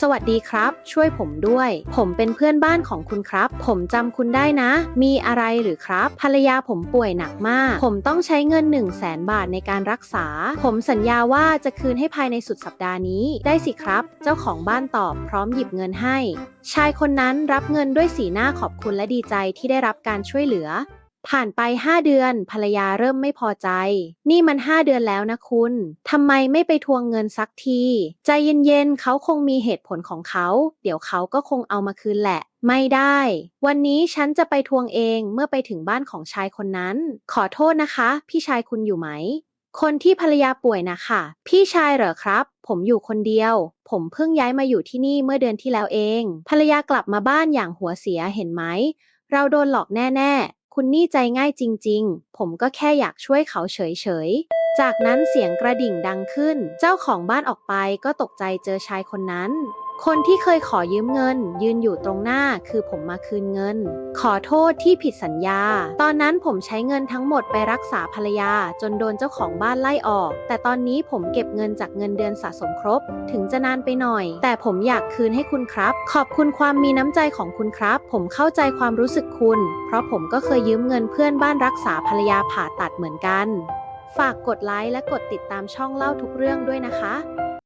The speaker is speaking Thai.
สวัสดีครับ ช่วยผมด้วย ผมเป็นเพื่อนบ้านของคุณครับ ผมจำคุณได้นะ มีอะไรหรือครับ ภรรยาผมป่วยหนักมาก ผมต้องใช้เงิน 1 0 0 0 0แสนบาทในการรักษา ผมสัญญาว่าจะคืนให้ภายในสุดสัปดาห์นี้ ได้สิครับ เจ้าของบ้านตอบพร้อมหยิบเงินให้ ชายคนนั้นรับเงินด้วยสีหน้าขอบคุณและดีใจที่ได้รับการช่วยเหลือ ผ่านไป5เดือน ภรรยาเริ่มไม่พอใจ นี่มัน5เดือนแล้วนะคุณ ทำไมไม่ไปทวงเงินสักที ใจเย็นๆ เขาคงมีเหตุผลของเขา เดี๋ยวเขาก็คงเอามาคืนแหละไม่ได้ วันนี้ฉันจะไปทวงเองเมื่อไปถึงบ้านของชายคนนั้น ขอโทษนะคะ พี่ชายคุณอยู่ไหม คนที่ภรรยาป่วยนะคะ พี่ชายเหรอครับ ผมอยู่คนเดียว ผมเพิ่งย้ายมาอยู่ที่นี่เมื่อเดือนที่แล้วเอง ภรรยากลับมาบ้านอย่างหัวเสียเห็นไหม เราโดนหลอกแน่ๆ คุณนี่ใจง่ายจริง ๆ ผมก็แค่อยากช่วยเขาเฉยๆ จากนั้นเสียงกระดิ่งดังขึ้น เจ้าของบ้านออกไปก็ตกใจเจอชายคนนั้น คนที่เคยขอยืมเงิน ยืนอยู่ตรงหน้าคือผมมาคืนเงิน ขอโทษที่ผิดสัญญา ตอนนั้นผมใช้เงินทั้งหมดไปรักษาภรรยา จนโดนเจ้าของบ้านไล่ออก แต่ตอนนี้ผมเก็บเงินจากเงินเดือนสะสมครบ ถึงจะนานไปหน่อย แต่ผมอยากคืนให้คุณครับ ขอบคุณความมีน้ำใจของคุณครับ ผมเข้าใจความรู้สึกคุณ เพราะผมก็เคยยืมเงินเพื่อนบ้านรักษาภรรยาผ่าตัดเหมือนกัน ฝากกดไลค์และกดติดตามช่องเล่าทุกเรื่องด้วยนะคะ